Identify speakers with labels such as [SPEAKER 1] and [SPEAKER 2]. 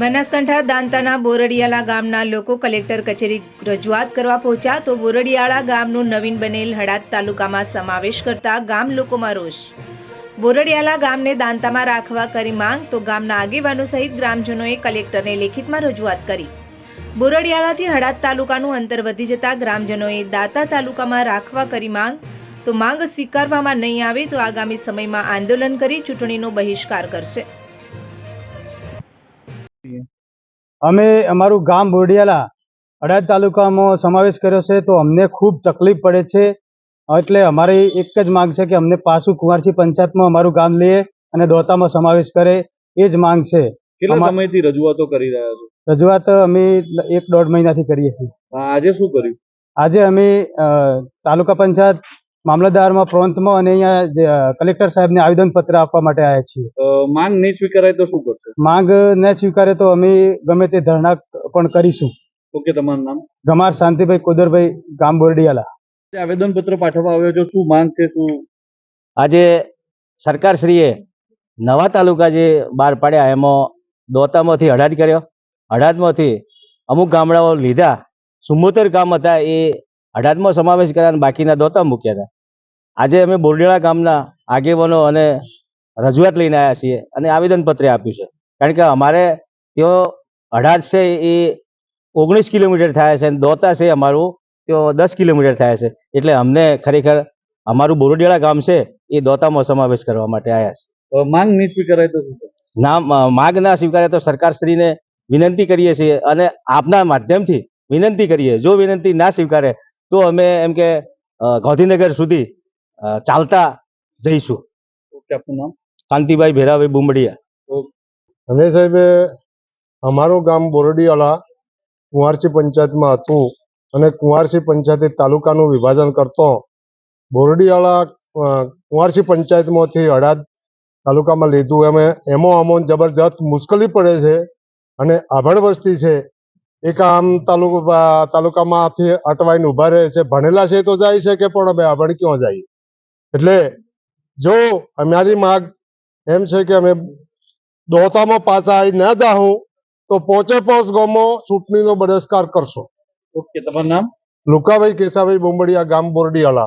[SPEAKER 1] બનાસકાંઠા દાંતાના બોરડિયાળા ગામના લોકો કલેક્ટર કચેરી રજૂઆત કરવા પહોંચ્યા તો બોરડિયાળા ગામનું નવીન બનેલ હડાદ તાલુકામાં સમાવેશ કરતા ગામ લોકોમાં રોષ. બોરડિયાળા ગામને દાંતામાં રાખવા કરી માંગ તો ગામના આગેવાનો સહિત ગ્રામજનોએ કલેક્ટરને લેખિતમાં રજૂઆત કરી. બોરડિયાળાથી હડાદ તાલુકાનું અંતર વધી જતા ગ્રામજનોએ દાંતા તાલુકામાં રાખવા કરી માંગ તો માંગ સ્વીકારવામાં નહીં આવે તો આગામી સમયમાં આંદોલન કરી ચૂંટણીનો બહિષ્કાર કરશે.
[SPEAKER 2] અમે અમારું ગામ બોડિયાલા અડાદ તાલુકામાં સમાવેશ કર્યો છે તો અમને ખૂબ તકલીફ પડે છે. એટલે અમારી એક જ માંગ છે કે અમને પાછું કુંવારસી પંચાયતમાં અમારું ગામ લે અને દોતામાં સમાવેશ કરે એ જ માંગ છે.
[SPEAKER 3] કેટલા સમયથી રજૂઆતો કરી રહ્યા છો?
[SPEAKER 2] રજૂઆત અમે એક દોઢ મહિનાથી કરીએ છીએ.
[SPEAKER 3] આજે શું કર્યું?
[SPEAKER 2] આજે અમે તાલુકા પંચાયત મામલતદારમાં પ્રાંતમાં અને અહીંયા કલેક્ટર સાહેબને આવેદનપત્ર આપવા માટે આવ્યા છીએ.
[SPEAKER 3] માંગ નહીં સ્વીકારાય તો શું કરશે?
[SPEAKER 2] માંગ ન સ્વીકારે તો અમે ગમે તે ધરણા પણ કરીશું.
[SPEAKER 3] ઓકે તમારું નામ?
[SPEAKER 2] ગમાર શાંતિભાઈ કોદરભાઈ ગામ બોરડિયાલા
[SPEAKER 3] આવેદનપત્ર પાઠવવા આવ્યો છો શું માંગ છે શું?
[SPEAKER 4] આજે સરકારશ્રીએ નવા તાલુકા જે બહાર પાડ્યા એમાં દોતામાંથી હડાદ કર્યો. હડાદમાંથી અમુક ગામડાઓ લીધા. ચુમ્મોતેર ગામ હતા એ હડાદમાં સમાવેશ કર્યા અને બાકીના દોતા મૂક્યા હતા. આજે અમે બોરડેડા ગામના આગેવાનો અને રજૂઆત લઈને આવ્યા છીએ અને આવેદનપત્ર આપ્યું છે. કારણ કે અમારે તેઓ હડાદ છે એ ઓગણીસ કિલોમીટર થાય છે અને દોતા છે અમારું તેઓ દસ કિલોમીટર થાય છે. એટલે અમને ખરેખર અમારું બોરડેળા ગામ છે એ દોતામાં સમાવેશ કરવા માટે આવ્યા છે.
[SPEAKER 3] માંગ નહીં સ્વીકારાય તો
[SPEAKER 4] ના માંગ ના સ્વીકારે તો સરકારશ્રીને વિનંતી કરીએ છીએ અને આપના માધ્યમથી વિનંતી કરીએ. જો વિનંતી ના સ્વીકારે તો અમે એમ કે ગાંધીનગર સુધી ચાલતા જઈશું.
[SPEAKER 3] ઓકે આપનું નામ?
[SPEAKER 4] કાંતિભાઈ ભેરાભાઈ બુમડિયા.
[SPEAKER 5] અમે સાહેબ અમારું ગામ બોરડીવાલા કુંવારસી પંચાયતમાં હતું અને કુંવારસી પંચાયતે તાલુકાનું વિભાજન કરતો બોરડીવાળા કુંવારસી પંચાયતમાંથી અડાદ તાલુકામાં લીધું. અમે એમાં અમો જબરજસ્ત મુશ્કેલી પડે છે અને આભળ વસ્તી છે. એક આમ તાલુકો તાલુકામાંથી અટવાઈને ઊભા રહે છે. ભણેલા છે તો જાય છે કે પણ અમે આભણ ક્યાં જાય એટલે જો અમારી માગ એમ છે કે અમે દોતામાં પાછા આવી ના જાઉં તો પોચે પોચ ગામમાં ચૂંટણીનો બહિષ્કાર કરશો.
[SPEAKER 3] ઓકે તમારું નામ?
[SPEAKER 5] લુકાભાઈ કેસાભાઈ બોંબડિયા ગામ બોરડીવાલા